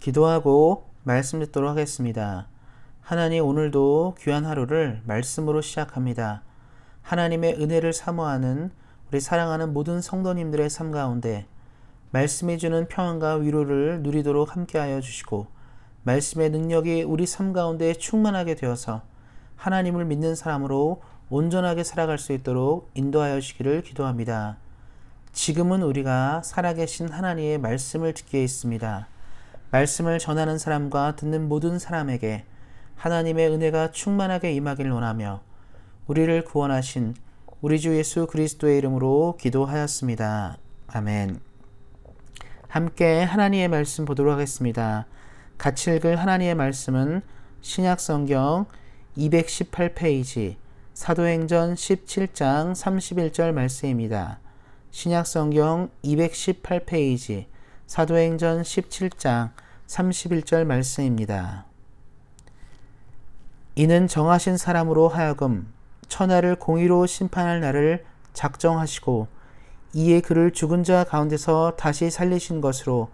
기도하고 말씀 듣도록 하겠습니다. 하나님 오늘도 귀한 하루를 말씀으로 시작합니다. 하나님의 은혜를 사모하는 우리 사랑하는 모든 성도님들의 삶 가운데 말씀이 주는 평안과 위로를 누리도록 함께하여 주시고 말씀의 능력이 우리 삶 가운데 충만하게 되어서 하나님을 믿는 사람으로 온전하게 살아갈 수 있도록 인도하여 주기를 기도합니다. 지금은 우리가 살아계신 하나님의 말씀을 듣기에 있습니다. 말씀을 전하는 사람과 듣는 모든 사람에게 하나님의 은혜가 충만하게 임하길 원하며 우리를 구원하신 우리 주 예수 그리스도의 이름으로 기도하였습니다. 아멘. 함께 하나님의 말씀 보도록 하겠습니다. 같이 읽을 하나님의 말씀은 신약 성경 218페이지 사도행전 17장 31절 말씀입니다. 신약 성경 218페이지 사도행전 17장 31절 말씀입니다. 이는 정하신 사람으로 하여금 천하를 공의로 심판할 날을 작정하시고 이에 그를 죽은 자 가운데서 다시 살리신 것으로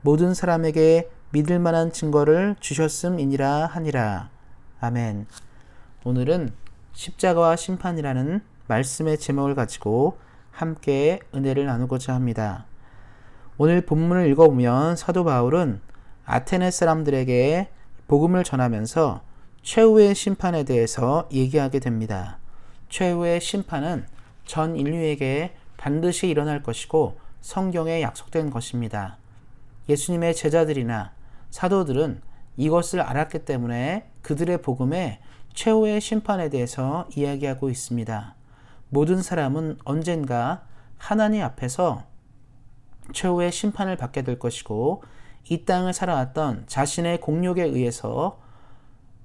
모든 사람에게 믿을 만한 증거를 주셨음이니라 하니라. 아멘. 오늘은 십자가와 심판이라는 말씀의 제목을 가지고 함께 은혜를 나누고자 합니다. 오늘 본문을 읽어보면 사도 바울은 아테네 사람들에게 복음을 전하면서 최후의 심판에 대해서 얘기하게 됩니다. 최후의 심판은 전 인류에게 반드시 일어날 것이고 성경에 약속된 것입니다. 예수님의 제자들이나 사도들은 이것을 알았기 때문에 그들의 복음에 최후의 심판에 대해서 이야기하고 있습니다. 모든 사람은 언젠가 하나님 앞에서 최후의 심판을 받게 될 것이고 이 땅을 살아왔던 자신의 공력에 의해서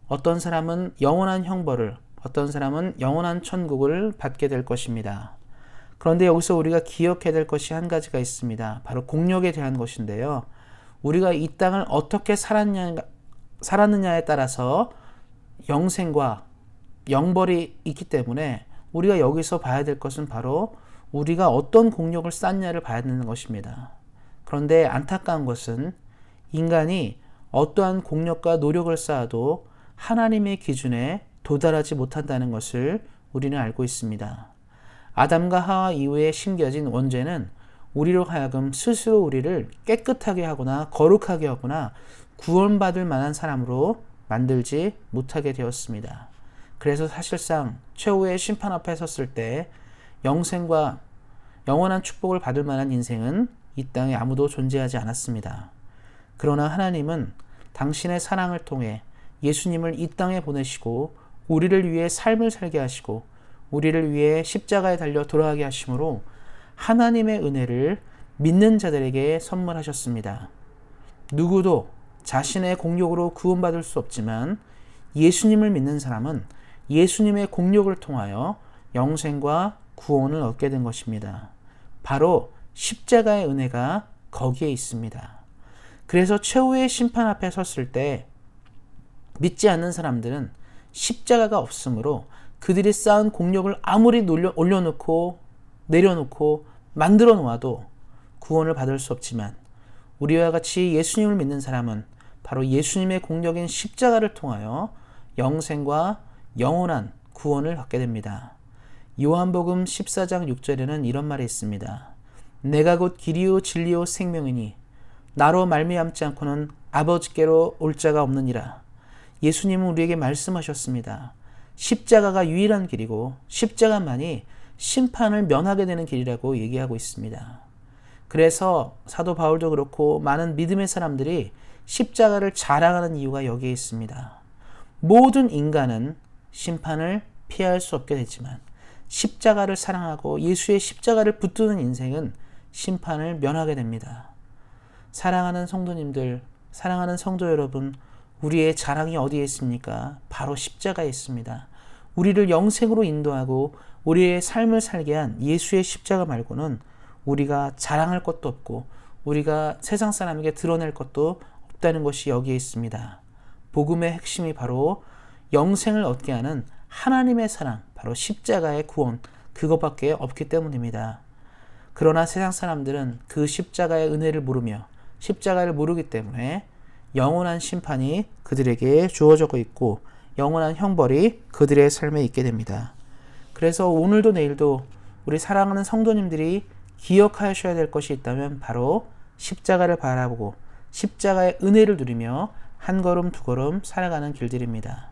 어떤 사람은 영원한 형벌을 어떤 사람은 영원한 천국을 받게 될 것입니다. 그런데 여기서 우리가 기억해야 될 것이 한 가지가 있습니다. 바로 공력에 대한 것인데요. 우리가 이 땅을 어떻게 살았냐, 살았느냐에 따라서 영생과 영벌이 있기 때문에 우리가 여기서 봐야 될 것은 바로 우리가 어떤 공력을 쌓냐를 봐야 되는 것입니다. 그런데 안타까운 것은 인간이 어떠한 공력과 노력을 쌓아도 하나님의 기준에 도달하지 못한다는 것을 우리는 알고 있습니다. 아담과 하와 이후에 심겨진 원죄는 우리로 하여금 스스로 우리를 깨끗하게 하거나 거룩하게 하거나 구원받을 만한 사람으로 만들지 못하게 되었습니다. 그래서 사실상 최후의 심판 앞에 섰을 때 영생과 영원한 축복을 받을 만한 인생은 이 땅에 아무도 존재하지 않았습니다. 그러나 하나님은 당신의 사랑을 통해 예수님을 이 땅에 보내시고 우리를 위해 삶을 살게 하시고 우리를 위해 십자가에 달려 돌아가게 하심으로 하나님의 은혜를 믿는 자들에게 선물하셨습니다. 누구도 자신의 공력으로 구원받을 수 없지만 예수님을 믿는 사람은 예수님의 공력을 통하여 영생과 구원을 얻게 된 것입니다. 바로 십자가의 은혜가 거기에 있습니다. 그래서 최후의 심판 앞에 섰을 때 믿지 않는 사람들은 십자가가 없으므로 그들이 쌓은 공력을 아무리 올려놓고 내려놓고 만들어 놓아도 구원을 받을 수 없지만 우리와 같이 예수님을 믿는 사람은 바로 예수님의 공력인 십자가를 통하여 영생과 영원한 구원을 받게 됩니다. 요한복음 14장 6절에는 이런 말이 있습니다. 내가 곧 길이요 진리요 생명이니 나로 말미암지 않고는 아버지께로 올 자가 없느니라. 예수님은 우리에게 말씀하셨습니다. 십자가가 유일한 길이고 십자가만이 심판을 면하게 되는 길이라고 얘기하고 있습니다. 그래서 사도 바울도 그렇고 많은 믿음의 사람들이 십자가를 자랑하는 이유가 여기에 있습니다. 모든 인간은 심판을 피할 수 없게 되지만 십자가를 사랑하고 예수의 십자가를 붙드는 인생은 심판을 면하게 됩니다. 사랑하는 성도님들, 사랑하는 성도 여러분, 우리의 자랑이 어디에 있습니까? 바로 십자가에 있습니다. 우리를 영생으로 인도하고 우리의 삶을 살게 한 예수의 십자가 말고는 우리가 자랑할 것도 없고 우리가 세상 사람에게 드러낼 것도 없다는 것이 여기에 있습니다. 복음의 핵심이 바로 영생을 얻게 하는 하나님의 사랑, 바로 십자가의 구원, 그것밖에 없기 때문입니다. 그러나 세상 사람들은 그 십자가의 은혜를 모르며 십자가를 모르기 때문에 영원한 심판이 그들에게 주어져 있고 영원한 형벌이 그들의 삶에 있게 됩니다. 그래서 오늘도 내일도 우리 사랑하는 성도님들이 기억하셔야 될 것이 있다면 바로 십자가를 바라보고 십자가의 은혜를 누리며 한 걸음 두 걸음 살아가는 길들입니다.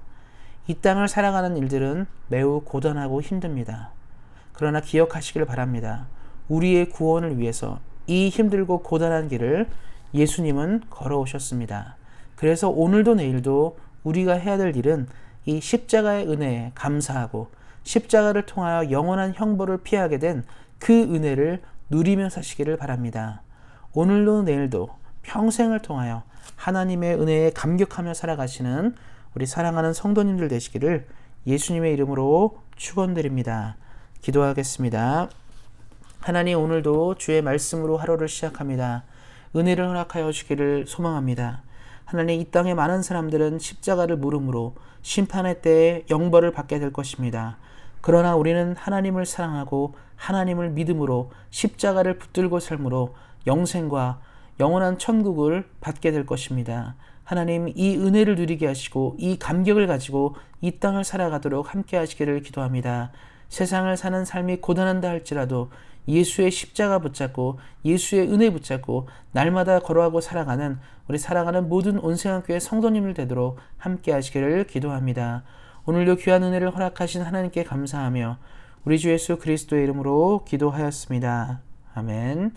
이 땅을 살아가는 일들은 매우 고단하고 힘듭니다. 그러나 기억하시길 바랍니다. 우리의 구원을 위해서 이 힘들고 고단한 길을 예수님은 걸어오셨습니다. 그래서 오늘도 내일도 우리가 해야 될 일은 이 십자가의 은혜에 감사하고 십자가를 통하여 영원한 형벌을 피하게 된 그 은혜를 누리며 사시기를 바랍니다. 오늘도 내일도 평생을 통하여 하나님의 은혜에 감격하며 살아가시는 우리 사랑하는 성도님들 되시기를 예수님의 이름으로 축원드립니다. 기도하겠습니다. 하나님 오늘도 주의 말씀으로 하루를 시작합니다. 은혜를 허락하여 주기를 소망합니다. 하나님 이 땅의 많은 사람들은 십자가를 물음으로 심판의 때에 영벌을 받게 될 것입니다. 그러나 우리는 하나님을 사랑하고 하나님을 믿음으로 십자가를 붙들고 삶으로 영생과 영원한 천국을 받게 될 것입니다. 하나님 이 은혜를 누리게 하시고 이 감격을 가지고 이 땅을 살아가도록 함께 하시기를 기도합니다. 세상을 사는 삶이 고단한다 할지라도 예수의 십자가 붙잡고 예수의 은혜 붙잡고 날마다 걸어가고 살아가는 우리 살아가는 모든 온생학교의 성도님을 되도록 함께 하시기를 기도합니다. 오늘도 귀한 은혜를 허락하신 하나님께 감사하며 우리 주 예수 그리스도의 이름으로 기도하였습니다. 아멘.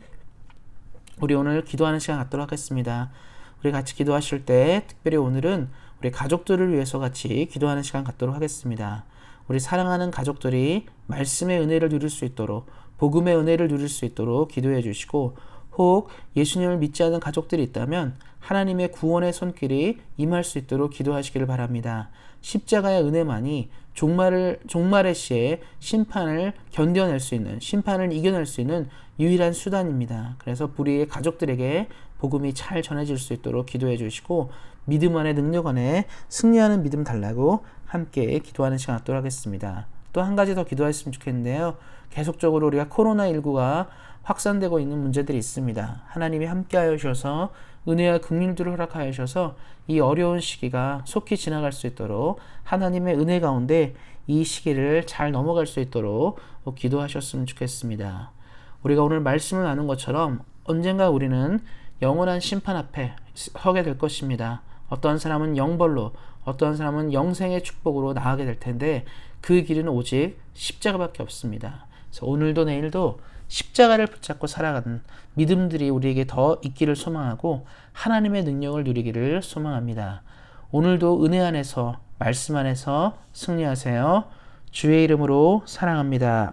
우리 오늘 기도하는 시간 갖도록 하겠습니다. 우리 같이 기도하실 때 특별히 오늘은 우리 가족들을 위해서 같이 기도하는 시간 갖도록 하겠습니다. 우리 사랑하는 가족들이 말씀의 은혜를 누릴 수 있도록 복음의 은혜를 누릴 수 있도록 기도해 주시고 혹 예수님을 믿지 않는 가족들이 있다면 하나님의 구원의 손길이 임할 수 있도록 기도하시기를 바랍니다. 십자가의 은혜만이 종말을 종말의 시에 심판을 견뎌낼 수 있는 심판을 이겨낼 수 있는 유일한 수단입니다. 그래서 불의의 가족들에게 복음이 잘 전해질 수 있도록 기도해 주시고 믿음 안에 능력 안에 승리하는 믿음 달라고 함께 기도하는 시간 갖도록 하겠습니다. 또 한 가지 더 기도했으면 좋겠는데요. 계속적으로 우리가 코로나19가 확산되고 있는 문제들이 있습니다. 하나님이 함께하여 주셔서 은혜와 긍휼들을 허락하여 주셔서 이 어려운 시기가 속히 지나갈 수 있도록 하나님의 은혜 가운데 이 시기를 잘 넘어갈 수 있도록 기도하셨으면 좋겠습니다. 우리가 오늘 말씀을 나눈 것처럼 언젠가 우리는 영원한 심판 앞에 서게 될 것입니다. 어떤 사람은 영벌로, 어떤 사람은 영생의 축복으로 나가게 될 텐데 그 길은 오직 십자가밖에 없습니다. 그래서 오늘도 내일도 십자가를 붙잡고 살아가는 믿음들이 우리에게 더 있기를 소망하고 하나님의 능력을 누리기를 소망합니다. 오늘도 은혜 안에서 말씀 안에서 승리하세요. 주의 이름으로 사랑합니다.